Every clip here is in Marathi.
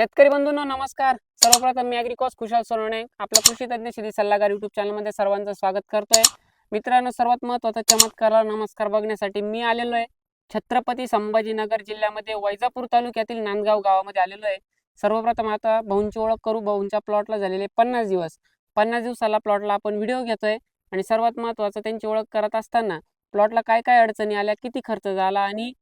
शेतकरी बंधूंनो नमस्कार. सर्वप्रथम मी अॅग्रिकॉस कुशाल सोनवणे आपला कृषी तज्ञ शेती सल्लागार युट्यूब चॅनलमध्ये सर्वांचं स्वागत करतोय. मित्रांनो सर्वात महत्त्वाचा चमत्काराला नमस्कार बघण्यासाठी मी आलेलो आहे. छत्रपती संभाजीनगर जिल्ह्यामध्ये वैजापूर तालुक्यातील नांदगाव गावामध्ये आलेलो आहे. सर्वप्रथम आता भाऊंची ओळख करू. भाऊंच्या प्लॉटला झालेले पन्नास दिवस. पन्नास दिवसाला प्लॉटला आपण व्हिडिओ घेतोय आणि सर्वात महत्वाचं त्यांची ओळख करत असताना प्लॉटला काय काय अडचणी आल्या किती खर्च झाला आणि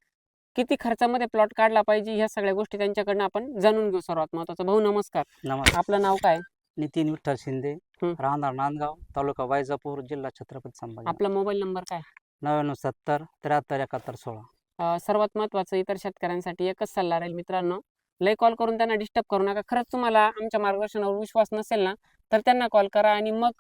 किती खर्चामध्ये प्लॉट काढला पाहिजे ह्या सगळ्या गोष्टी त्यांच्याकडनं आपण जाणून घेऊ सर्वात महत्वाचं. भाऊ नमस्कार. नमस्कार. आपलं नाव काय? नितीन विठ्ठल शिंदे. राहणार नांदगाव तालुका वैजापूर जिल्हा छत्रपती संभाजी. आपला मोबाईल नंबर काय? नव्याण्णव सत्तर त्र्याहत्तर एकाहत्तर सोळा. सर्वात महत्वाचं इतर शेतकऱ्यांसाठी एकच सल्ला राहील मित्रांनो. लय कॉल करून त्यांना डिस्टर्ब करू नका. खरंच तुम्हाला आमच्या मार्गदर्शनावर विश्वास नसेल ना तर त्यांना कॉल करा आणि मग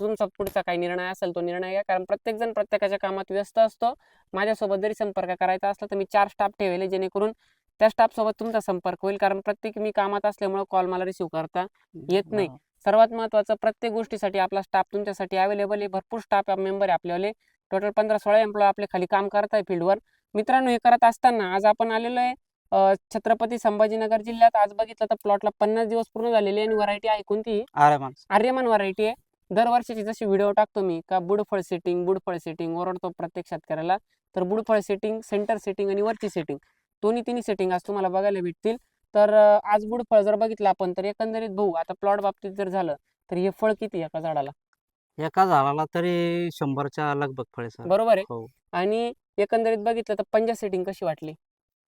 तुमचा पुढचा काही निर्णय असेल तो निर्णय घ्या. कारण प्रत्येक जण प्रत्येकाच्या कामात व्यस्त असतो. माझ्यासोबत जरी संपर्क करायचा असला तर मी चार स्टाफ ठेवले जेणेकरून त्या स्टाफ सोबत तुमचा संपर्क होईल. कारण प्रत्येक मी कामात असल्यामुळे कॉल मला रिसिव्ह करता येत नाही. सर्वात महत्त्वाचं प्रत्येक गोष्टीसाठी आपला स्टाफ तुमच्यासाठी अवेलेबल आहे. भरपूर स्टाफ मेंबर आहे आपल्यावाले. टोटल पंधरा सोळा एम्प्लॉय आपले खाली काम करत आहे फील्डवर. मित्रांनो हे करत असताना आज आपण आलेलो आहे छत्रपती संभाजीनगर जिल्ह्यात. आज बघितलं तर प्लॉटला पन्नास दिवस पूर्ण झालेली आणि व्हरायटी आहे कोणती माणस आर्यमान व्हरायटी आहे. दरवर्षीची जशी व्हिडिओ टाकतो मी का बुडफळ सेटिंग बुडफळ सेटिंग ओरडतो प्रत्येक शेतकऱ्याला तर बुडफळ सेटिंग सेंटर सेटिंग आणि वरची सेटिंग दोन्ही तिन्ही सेटिंग आज तुम्हाला बघायला भेटतील. तर आज बुडफळ जर बघितलं आपण तर एकंदरीत भाऊ आता प्लॉट बाबतीत जर झालं तर हे फळ किती एका झाडाला? एका झाडाला तरी शंभरच्या लगभग फळे बरोबर आहे. हो. आणि एकंदरीत बघितलं तर पंजा सेटिंग कशी वाटली?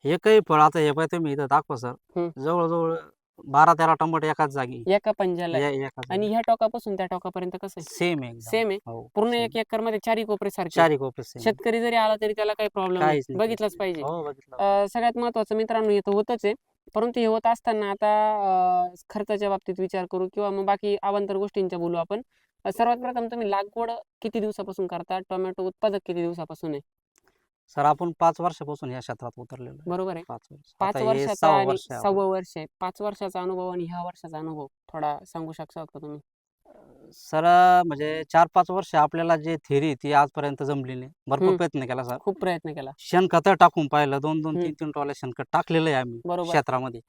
एकही फळ आता हे पाहिजे तुम्ही इथं दाखवा सर. हं. जवळजवळ बारा तेरा टमाटे एकाच जागी. एका पंजाला आहे. आणि ह्या टोकापासून त्या टोकापर्यंत कसं आहे? सेम आहे सेम आहे. हो पूर्ण same. एक एकरमध्ये चारी कोपरे सारखे चारी कोपरे शेतकरी जरी आला तरी त्याला काही प्रॉब्लेम नाही. काहीच नाही. बघितलंच पाहिजे. हो बघितलं अं, सगळ्यात महत्वाचं मित्रांनो हे तर होतच आहे. परंतु हे होत असताना आता अं, खर्चाच्या बाबतीत विचार करू किंवा मग बाकी अवांतर गोष्टींच्या बोलू आपण. अं, सर्वात प्रथम तुम्ही लागवड किती दिवसापासून करता? टोमॅटो उत्पादक किती दिवसापासून आहे? सर आपण पाच वर्षापासून या क्षेत्रात उतरलेलो आहे. बरोबर आहे पाच वर्ष पाच आता हे वर्षाचा सहावं आणि वर्ष आहे. सव्वा वर्ष आहे पाच वर्षाचा अनुभव आणि ह्या वर्षाचा अनुभव थोडा सांगू शकता का तुम्ही सर म्हणजे चार पाच वर्ष आपल्याला जे थेरी ती आजपर्यंत जमली नाही भरपूर हम्म. प्रयत्न केला सर खूप प्रयत्न केला शेणखत टाकून पाहिलं दोन दोन हम्म. तीन तीन टोले शेणखत टाकलेलं आहे आम्ही बरोबर क्षेत्रामध्ये.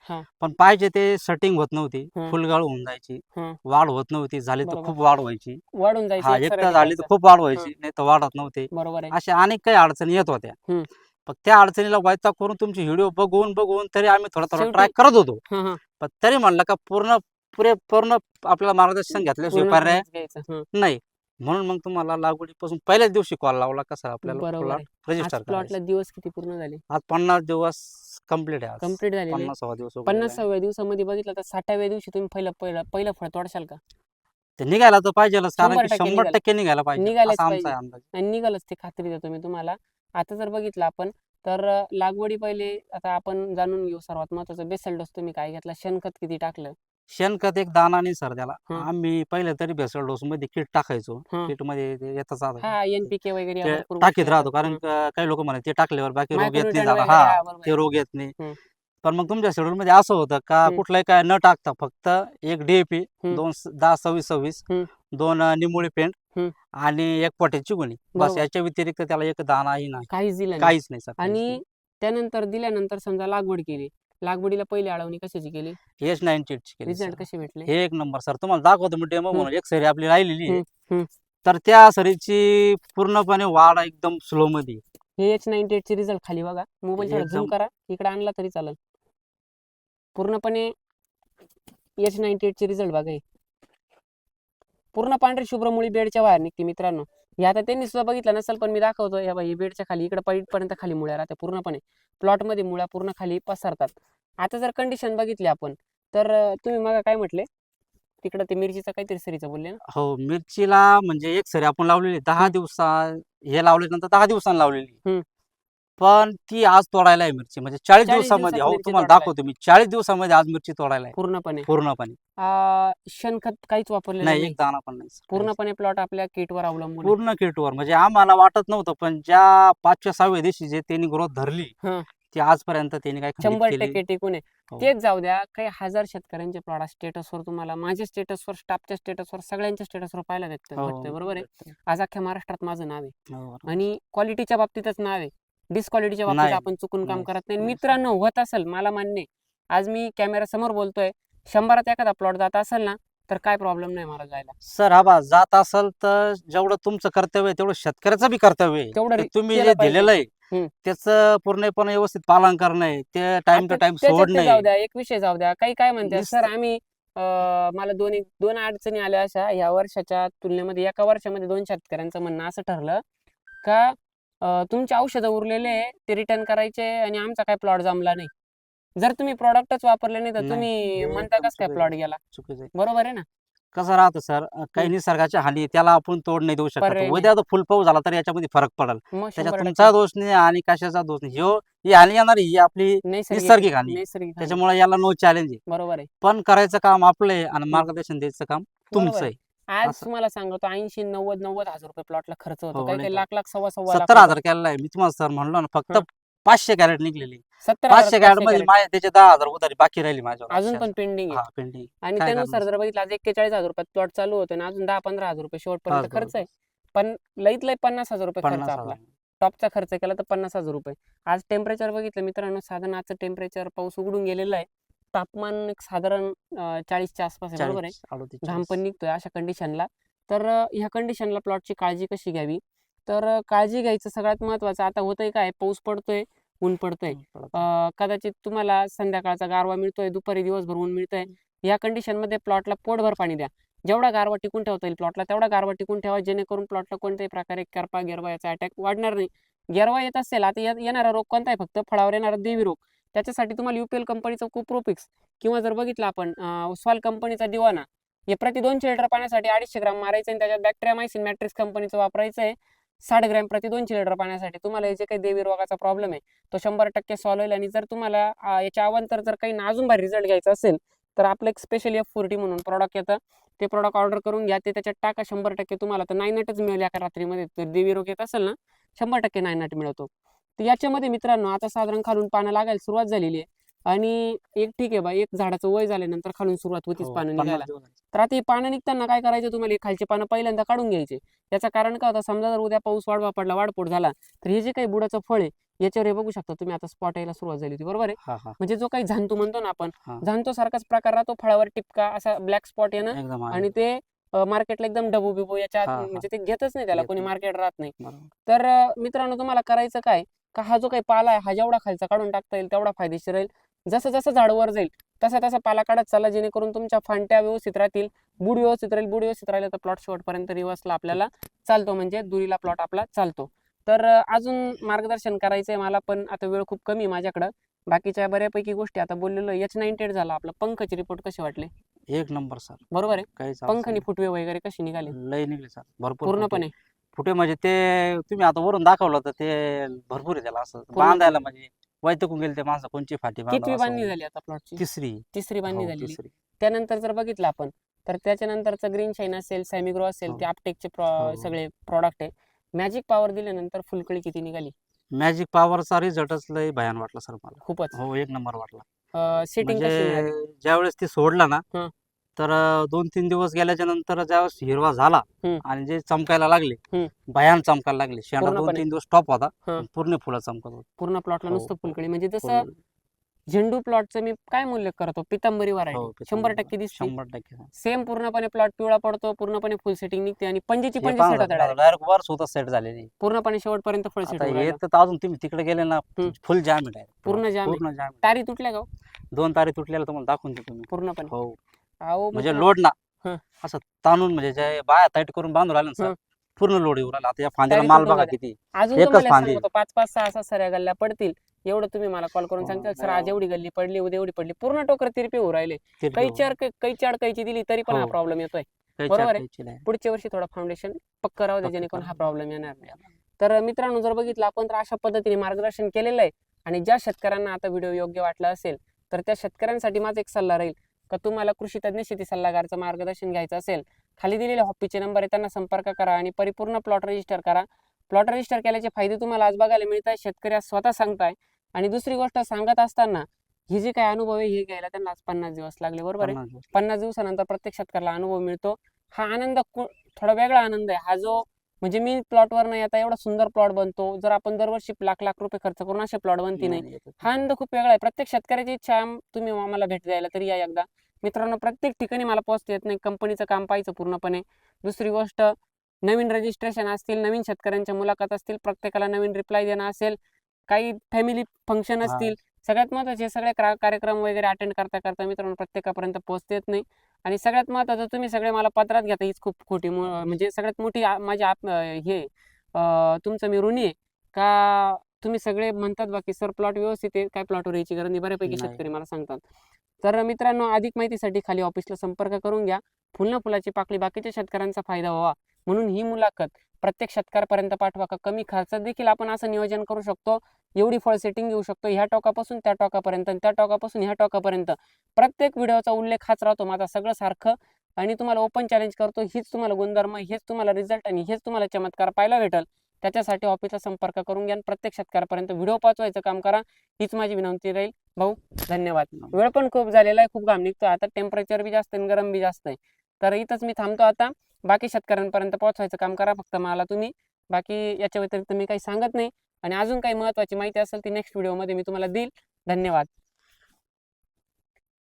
पण पाहिजे ते सेटिंग होत नव्हती हम्म. फुलगाळ होऊन जायची हम्म. वाढ होत नव्हती झाली तर बरोबर. खूप वाढ व्हायची वाढून हा एकदा झाली तर. खूप वाढ व्हायची नाही तर वाढत नव्हते बरोबर आहे अशा अनेक काही अडचणी येत होत्या हम्म. पण त्या अडचणीला वायता करून तुमची व्हिडिओ बघून बघून तरी आम्ही थोडा थोडा शेवटी- ट्राय करत होतो हा, हा. पण तरी म्हणलं का पूर्ण पुरे पूर्ण आपल्याला मार्गदर्शन घेतल्याशिवाय पर्याय. नाही म्हणून मग तुम्हाला लागवडीपासून पहिल्याच दिवशी कॉल लावला कसं आपल्याला बरोबर प्लॉट आहे. रजिस्टर प्लॉटला दिवस किती पूर्ण झाले आज पन्नास दिवस कंप्लीट आहे आज. कंप्लीट झालेले पन्नासावा दिवस आहे. पन्नासाव्या दिवसामध्ये बघितलं तर साठाव्या दिवशी तुम्ही पहिलं पहिलं पहिलं फळ तोडशाल का ते निघायला तर पाहिजेलच कारण शंभर की टक्के शंभर निघालं. टक्के निघायला पाहिजे निघायलाच असा आमचा पाहिजे. अंदाज आणि निघालच ते खात्री देतो मी तुम्हाला आता जर बघितलं आपण तर अं, लागवडी पहिले आता आपण जाणून घेऊ सर्वात महत्वाचं बेसल डोस तुम्ही काय घेतला शेणखत किती टाकलं शेणखत एक दाना नाही सर त्याला हं. आम्ही पहिले तरी भेसळ डोस मध्ये किट टाकायचो हं. किटमध्ये ते येतच. हा एनपीके वगैरे टाकीत राहतो. कारण. का- काही लोक म्हणतात ते टाकल्यावर बाकी रोग येत नाही झाला वगैरे, हा हा, बरोबर ते. रोग येत नाही. पण मग तुमच्या शेड्यूल मध्ये असं होतं का हं. कुठलंही काय न टाकता फक्त एक डीएपी. दोन स- दहा सव्वीस सव्वीस. दोन अं, निमुळी पेंट. आणि एक पोट्याची गुणी बस बरोबर. याच्या व्यतिरिक्त त्याला एक दानाही नाही काहीच दिलं नाही काहीच नाही सर आणि त्यानंतर दिल्यानंतर समजा लागवड केली लागवडीला पहिली अळवणी कशाची केली? एच नाईन्टी ची रिझल्ट कसे भेटले? हे एक नंबर सर तुम्हाला दाखवतो मी डेमो. म्हणून. एक सरी आपली राहिलेली आहे. तर त्या सरीची पूर्णपणे वाढ एकदम स्लो मध्ये. हे एच नाईन्टी एट चे रिझल्ट खाली बघा. मोबाईल थोडा झूम एकदम- करा. इकडे आणला तरी चालेल. पूर्णपणे एच नाईन्टी एट चे रिझल्ट बघा हे. पूर्ण पांढरी शुभ्र मुळी बेडच्या बाहेर निघते मित्रांनो. हे आता त्यांनी सुद्धा बघितलं नसेल पण मी दाखवतो. या बाई बेडच्या खाली इकडे पाईट पर्यंत खाली मुळ्या राहते पूर्णपणे. प्लॉटमध्ये मुळ्या पूर्ण खाली पसरतात. आता जर कंडिशन बघितली आपण तर तुम्ही मग काय म्हटले? तिकडं ते मिरचीचं काहीतरी सरीचं बोलले ना? हो मिरचीला म्हणजे एक सरी आपण लावलेली दहा दिवसा हे लावल्यानंतर दहा दिवसांनी लावलेली. पण ती आज तोडायला आहे मिरची म्हणजे चाळीस 40 दिवसामध्ये दिवसात हो मिरची तुम्हाला तोडायला दाखवतो मी चाळीस दिवसामध्ये आज मिरची तोडायला आहे पूर्णपणे पूर्णपणे शेणखत काहीच वापरलेलं नाही नाही एक दाना पण नाही. पूर्णपणे प्लॉट आपल्या किटवर अवलंबून आहे. पूर्ण किटवर म्हणजे आम्हाला वाटत नव्हतं पण ज्या पाचव्या सहाव्या दिवशी जे त्यांनी ग्रोथ धरली हं. ती आजपर्यंत त्यांनी काय शंभर केली टक्के टिकून आहे हो. तेच जाऊ द्या काही हजार शेतकऱ्यांचे प्रॉडक्ट स्टेटसवर तुम्हाला माझ्या स्टेटसवर स्टाफच्या स्टेटसवर सगळ्यांच्या स्टेटसवर पाहायला भेटतं हो, भेटतंय, बरोबर आहे. आज अख्ख्या महाराष्ट्रात माझं नाव आहे हो. आणि क्वालिटीच्या बाबतीतच नाव आहे डिस्क्वालिटीच्या बाबतीत नाही. आपण चुकून काम नाही, करत नाही. मित्रांनो होत असेल मला मान्य आहे. आज मी कॅमेरा समोर बोलतोय शंभरात एखादा प्लॉट जात असेल ना तर काय प्रॉब्लेम नाही मला जायला सर हा बा जात असेल तर जेवढं तुमचं कर्तव्य आहे तेवढं शेतकऱ्याचं बी कर्तव्य आहे तेवढं रे- तुम्ही केलं जे पाहिजे. दिलेलं आहे. त्याचं पूर्णपणे व्यवस्थित पालन करणं आहे ते टाइम टू आता टाइम त्याच्यात ते सोडणं जाऊ आहे द्या एक विषय जाऊ द्या काही काय म्हणते नुसतं- सर आम्ही अं, मला दोन एक दोन अडचणी आल्या अशा ह्या वर्षाच्या तुलनेमध्ये एका वर्षामध्ये दोन शेतकऱ्यांचं म्हणणं असं ठरलं का तुमचे औषधं उरलेले ते रिटर्न करायचे आणि आमचा काय प्लॉट जमला नाही. जर तुम्ही प्रॉडक्टच वापरले नाही तर नाही, तुम्ही हे म्हणता एकदम कस काय चुकीचं प्लॉट आहे. गेला? चुकीचं आहे. बरोबर आहे ना? कसं राहतं सर? काही निसर्गाची हानी त्याला आपण तोड नाही देऊ शकत. नाही. उद्या तो फुल पाऊस झाला तर याच्यामध्ये फरक पडेल. मग त्याच्यात शंभर तुमचा दोष नाही आणि कशाचा दोष नाही. ह्यो ही हानी येणार ही आपली नैसर्गिक निसर्गिक हानी नैसर्गिक हानी. त्याच्यामुळे याला नो चॅलेंज आहे. बरोबर आहे. पण करायचं काम आपलं आहे आणि मार्गदर्शन द्यायचं काम बरोबर तुमचं आहे. आहे. आज असं. तुम्हाला सांगतो ऐंशी नव्वद नव्वद हजार रुपये प्लॉटला खर्च होतो हो, काही नाही काही का? लाख लाख सव्वा सव्वा लाख सत्तर रुपये. हजार केलेला आहे मी तुम्हाला सर म्हणलो ना फक्त हं. पाचशे कॅरेट निघलेली सत्तर पाचशे कॅरेटमध्ये कॅरेट. माझ्या त्याचे दहा हजार उधारी बाकी राहिली माझ्यावर अजून पण पेंडिंग आहे हा पेंडिंग आणि काय त्यानुसार करणार? जर बघितलं आज एक्केचाळीस हजार रुपयात प्लॉट चालू होतो आणि अजून दहा पंधरा हजार रुपये शेवटपर्यंत खर्च आहे पण लईत लई पन्नास हजार रुपये खर्च पन्नास आपला हजार टॉपचा खर्च केला तर पन्नास हजार रुपये आज टेम्परेचर बघितलं मित्रांनो साधारण आजचं टेम्परेचर पाऊस उघडून गेलेलं आहे तापमान एक साधारण चाळीसच्या आसपास आहे बरोबर आहे? घाम. पण निघतोय अशा कंडिशनला तर ह्या कंडिशनला प्लॉटची काळजी कशी घ्यावी? तर काळजी घ्यायचं सगळ्यात महत्वाचं आता होतंय काय? पाऊस पडतोय ऊन पडतंय. कदाचित तुम्हाला संध्याकाळचा गारवा मिळतोय दुपारी दिवसभर ऊन मिळतंय. या कंडिशनमध्ये प्लॉटला पोटभर पाणी द्या. जेवढा गारवा टिकून ठेवता येईल प्लॉटला तेवढा गारवा टिकून ठेवा जेणेकरून प्लॉटला कोणत्याही प्रकारे करपा गिरवा याचा अटॅक वाढणार नाही. गिरवा येत असेल आता येणारा रोग कोणता आहे फक्त फळावर येणारा देवी रोग. त्याच्यासाठी तुम्हाला युपीएल कंपनीचा कुप्रोपिक्स किंवा जर बघितलं आपण स्वाल कंपनीचा दिवाना हे प्रति दोनशे लिटर पाण्यासाठी अडीचशे ग्राम मारायचं आणि त्याच्यात बॅक्टेरियामायसिन मॅट्रिक्स कंपनीचं वापरायचं आहे. साठ ग्रॅम प्रति दोनशे लिटर पाण्यासाठी. तुम्हाला हे जे काही देवी रोगाचा प्रॉब्लेम आहे तो शंभर टक्के सॉल्व्ह होईल आणि जर तुम्हाला याच्या अवांतर जर काही अजून भारी रिझल्ट घ्यायचा असेल तर आपलं एक स्पेशल एफ फोर्टी म्हणून प्रॉडक्ट येतं. ते प्रॉडक्ट ऑर्डर करून घ्या ते त्याच्यात टाका. शंभर टक्के तुम्हाला तर नाईनटच मिळेल एका रात्रीमध्ये. तर देवी रोग येत असेल ना शंभर टक्के नाईनट मिळतो. तर याच्यामध्ये मित्रांनो आता साधारण खालून पानं लागायला सुरुवात झालेली आहे. आणि एक ठीक आहे बा एक झाडाचं वय झाल्यानंतर खालून सुरुवात होतीच हो, पानं निघायला. तर आता हे पानं निघताना काय करायचं तुम्हाला? खालचे पानं पहिल्यांदा काढून घ्यायचे. याचं कारण काय होतं? समजा जर उद्या पाऊस वाढवा पडला वाढपोट झाला तर हे जे काही बुडाचं फळ आहे याच्यावर हे बघू शकता तुम्ही आता स्पॉट यायला सुरुवात झाली होती. बरोबर आहे? म्हणजे जो काही झांतू म्हणतो ना आपण. झांतो सारखाच प्रकार राहतो फळावर टिपका असा ब्लॅक स्पॉट येणं. आणि ते मार्केटला एकदम डबू बिबू याच्या आत हा. म्हणजे ते घेतच नाही त्याला घेत कोणी नाही. मार्केट राहत नाही. बरोबर. तर अं, मित्रांनो तुम्हाला करायचं काय? का हा जो काही पाला आहे हा जेवढा खालचा काढून टाकता येईल तेवढा फायदेशीर राहील. जसं जसं झाड वर जाईल तसा तसा पाला काढत चालला जेणेकरून तुमच्या फांट्या व्यवस्थित राहतील बुड व्यवस्थित राहील बुड व्यवस्थित राहिलं तर प्लॉट शेवटपर्यंत रिवर्सला आपल्याला चालतो म्हणजे दुरीला प्लॉट आपला चालतो. तर अं, अजून मार्गदर्शन करायचंय मला पण आता वेळ खूप कमी आहे माझ्याकडं. बाकीच्या बऱ्यापैकी गोष्टी आता बोललेलो एच एट झाला आपला. पंखचे रिपोर्ट कसे वाटले? एक नंबर सर. बरोबर आहे. काहीच पंख आणि फुटवे वगैरे कसे निघाले. लय निघले सर. भरपूर पूर्णपणे? फुटे. फुटे म्हणजे ते तुम्ही आता वरून दाखवलं तर ते भरपूर आहे त्याला असं. बांधायला म्हणजे वैतकून गेले ते माणसं कोणची फाटी कितवी बांधावं बांधणी. झाली आता प्लॉटची तिसरी. तिसरी बांधणी हो, झालेली तिसरी. त्यानंतर जर बघितलं आपण तर त्याच्यानंतरचं ग्रीन शाईन असेल सॅमिग्रो असेल हो. ते आपटेकचे हो. सगळे प्रॉडक्ट आहे. मॅजिक पॉवर दिल्यानंतर फुलकळी किती निघाली? मॅजिक पॉवरचा रिझल्टच लय भयान वाटला सर मला. खूपच. हो एक नंबर वाटला. सेटिंग कशी मिळाली म्हणजे ज्यावेळेस ते सोडला ना हं. तर दोन तीन दिवस गेल्याच्यानंतर ज्यावेळेस हिरवा झाला हं. आणि जे चमकायला लागले हं. भयान चमकायला लागले शेंडा दोन पूर्णपणे. तीन दिवस टॉप होता हं. पण पूर्ण फुलं चमकत होती पूर्ण प्लॉटला हो, नुसतं हो. फुलकळी म्हणजे जसं फुल- झेंडू प्लॉटचं मी काय मूल्य करतो पितांबरी हो, व्हरायटी शंभर टक्के दिसते शंभर टक्के सेम पूर्णपणे प्लॉट पिवळा पडतो पूर्णपणे फुल सेटिंग निघते आणि पंजेची हे पंजे सेट होतात. डायरेक्ट वर सुद्धा सेट झालेली पूर्णपणे शेवटपर्यंत फळ सेट आता हे तर अजून तुम्ही तिकडे गेले ना हं. फुल जाम आहे direct. पूर्ण जाम आहे. पूर्ण जाम आहे. तारी तुटल्या का हो? दोन तारी तुटलेल्या तुम्हाला दाखवून देतो पूर्णपणे हो अहो म्हणजे लोड ना हं. असं ताणून म्हणजे जे बाया टाईट करून बांधून राहिले ना हं. सर पूर्ण लोड येऊ राहिला आता या फांद्याला माल बघा. किती अजून एकच तुम्हाला फांदी. सांगतो पाच पाच सहा सहा सऱ्या गल्ल्या पडतील एवढं तुम्ही मला कॉल करून हो, सांगता सर आज हो. एवढी गल्ली पडली उद्या एवढी पडली पूर्ण टोकर तिरपी होऊ राहिले तिरपी काही. चार काही चार कैची दिली तरी पण हा हो. प्रॉब्लेम येतोय काही बरोबर आहे. कैची नाही. पुढच्या वर्षी थोडा फाउंडेशन पक्क राहू दे पक्क जेणेकरून हा. प्रॉब्लेम येणार नाही तर मित्रांनो जर बघितलं आपण तर अशा पद्धतीने मार्गदर्शन केलेलं आहे आणि ज्या शेतकऱ्यांना आता व्हिडिओ योग्य वाटला असेल तर त्या शेतकऱ्यांसाठी माझा एक सल्ला राहील का तुम्हाला कृषी तज्ज्ञ शेती सल्लागारचं मार्गदर्शन घ्यायचं असेल खाली दिलेले हॉपीचे नंबर आहे त्यांना संपर्क करा आणि परिपूर्ण प्लॉट रजिस्टर करा. प्लॉट रजिस्टर केल्याचे फायदे तुम्हाला आज बघायला मिळत आहे शेतकरी आज स्वतः सांगताय. आणि दुसरी गोष्ट सांगत असताना हे जे काय अनुभव आहे हे घ्यायला त्यांना आज पन्नास दिवस लागले बरोबर आहे? पन्नास दिवस. पन्नास दिवसानंतर प्रत्येक शेतकऱ्याला अनुभव मिळतो. हा आनंद थोडा वेगळा आनंद आहे. हा जो म्हणजे मी प्लॉटवर नाही आता एवढा सुंदर प्लॉट बनतो. जर आपण दरवर्षी लाख लाख रुपये खर्च करून असे प्लॉट बनती नाही. हा आनंद खूप वेगळा आहे. प्रत्येक शेतकऱ्याची इच्छा तुम्ही आम्हाला भेट द्यायला तरी या एकदा. मित्रांनो प्रत्येक ठिकाणी मला पोहोचता येत नाही. कंपनीचं काम पाहायचं पूर्णपणे. दुसरी गोष्ट नवीन रजिस्ट्रेशन असतील नवीन शेतकऱ्यांच्या मुलाखत असतील प्रत्येकाला नवीन रिप्लाय देणं असेल काही फॅमिली फंक्शन. असतील सगळ्यात महत्त्वाचे सगळे क्रा- कार्यक्रम वगैरे अटेंड करता करता मित्रांनो प्रत्येकापर्यंत पोहोचता येत नाही. आणि सगळ्यात महत्त्वाचं तुम्ही सगळे मला पत्रात घेता हीच खूप खोटी म्हणजे सगळ्यात मोठी माझी आप हे तुमचं मी ऋणी आहे. का तुम्ही सगळे म्हणतात बाकी सर प्लॉट व्यवस्थित आहे काय प्लॉटवर यायची गरज नाही बऱ्यापैकी. शेतकरी मला सांगतात. तर मित्रांनो अधिक माहितीसाठी खाली ऑफिसला संपर्क करून घ्या. फुल फुलाची पाकळी बाकीच्या शेतकऱ्यांचा फायदा व्हावा. म्हणून ही मुलाखत प्रत्येक शेतकऱ्यापर्यंत पाठवा. का कमी खर्चात देखील आपण असं नियोजन करू शकतो? एवढी फळ सेटिंग घेऊ शकतो? ह्या टोकापासून त्या टोकापर्यंत आणि त्या टोकापासून ह्या टोकापर्यंत. प्रत्येक व्हिडिओचा उल्लेख हाच राहतो माझा सगळं सारखं. आणि तुम्हाला ओपन चॅलेंज करतो हीच तुम्हाला गुणधर्म हेच तुम्हाला रिझल्ट आणि हेच तुम्हाला चमत्कार पाहायला भेटेल. त्याच्यासाठी ऑफिसला संपर्क करून घ्या प्रत्येक शेतकऱ्यापर्यंत व्हिडिओ पोहोचवायचं काम करा. हीच माझी विनंती राहील. भाऊ धन्यवाद. वेळ पण खूप झालेला आहे खूप घाम निघतो आता टेम्परेचर बी जास्त आणि गरम बी जास्त आहे. तर इथंच मी थांबतो आता. बाकी शेतकऱ्यांपर्यंत पोहोचवायचं काम करा फक्त मला तुम्ही. बाकी याच्या व्यतिरिक्त मी काही सांगत नाही. आणि अजून काही महत्त्वाची माहिती असेल ती नेक्स्ट व्हिडिओमध्ये मी तुम्हाला देईल. धन्यवाद.